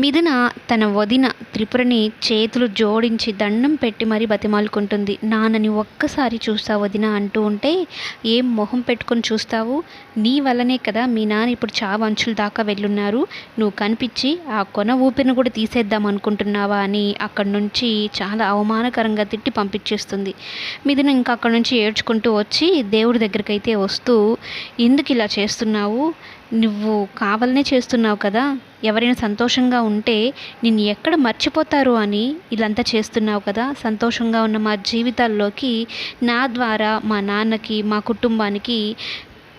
మిథున తన వదిన త్రిపురని చేతులు జోడించి దండం పెట్టి మరీ బతిమాలుకుంటుంది. నాన్నని ఒక్కసారి చూస్తావు వదిన అంటూ ఉంటే ఏం మొహం పెట్టుకొని చూస్తావు? నీ వల్లనే కదా మీ నాన్న ఇప్పుడు చావు అంచుల దాకా వెళ్ళున్నారు. నువ్వు కనిపించి ఆ కొన ఊపిరిని కూడా తీసేద్దాం అనుకుంటున్నావా అని అక్కడి నుంచి చాలా అవమానకరంగా తిట్టి పంపించేస్తుంది. మిథున ఇంకా అక్కడి నుంచి ఏడ్చుకుంటూ వచ్చి దేవుడి దగ్గరికి అయితే వస్తూ ఎందుకు ఇలా చేస్తున్నావు? నువ్వు కావాలనే చేస్తున్నావు కదా? ఎవరైనా సంతోషంగా ఉంటే నిన్ను ఎక్కడ మర్చిపోతారు అని ఇదంతా చేస్తున్నావు కదా? సంతోషంగా ఉన్న మా జీవితాల్లోకి నా ద్వారా మా నాన్నకి మా కుటుంబానికి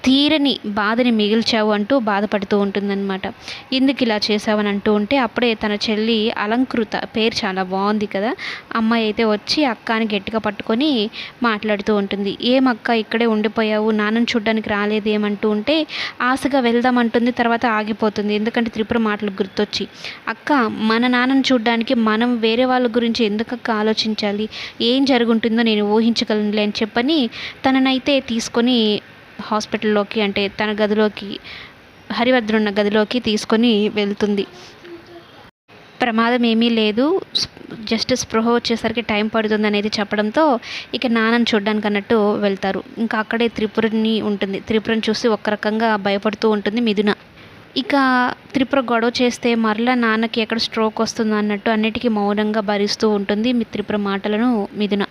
తీరని బాధని మిగిల్చావు అంటూ బాధపడుతూ ఉంటుందన్నమాట. ఎందుకు ఇలా చేసావని అంటూ ఉంటే అప్పుడే తన చెల్లి అలంకృత పేరు చాలా బాగుంది కదా. అమ్మాయి అయితే వచ్చి అక్కని గట్టిగా పట్టుకొని మాట్లాడుతూ ఉంటుంది. ఏం అక్క ఇక్కడే ఉండిపోయావు? నాన్నని చూడ్డానికి రాలేదు ఏమంటూ ఉంటే ఆశగా వెళ్దామంటుంది తర్వాత ఆగిపోతుంది. ఎందుకంటే త్రిపుర మాటలు గుర్తొచ్చి. అక్క మన నాన్నని చూడ్డానికి మనం వేరే వాళ్ళ గురించి ఎందుకక్క ఆలోచించాలి? ఏం జరుగుంటుందో నేను ఊహించగలనులే అని చెప్పని తననైతే తీసుకొని హాస్పిటల్లోకి అంటే తన గదిలోకి హరివర్ధన్ ఉన్న గదిలోకి తీసుకొని వెళ్తుంది. ప్రమాదం ఏమీ లేదు. జస్ట్ స్పృహ వచ్చేసరికి టైం పడుతుంది అనేది చెప్పడంతో ఇక నాన్నని చూడడానికి అన్నట్టు వెళ్తారు. ఇంకా అక్కడే త్రిపురని ఉంటుంది. త్రిపురని చూసి ఒక రకంగా భయపడుతూ ఉంటుంది మిథున. ఇక త్రిపుర గొడవ చేస్తే మరలా నాన్నకి ఎక్కడ స్ట్రోక్ వస్తుందో అన్నట్టు అన్నిటికీ మౌనంగా భరిస్తూ ఉంటుంది మీ త్రిపుర మాటలను మిథున.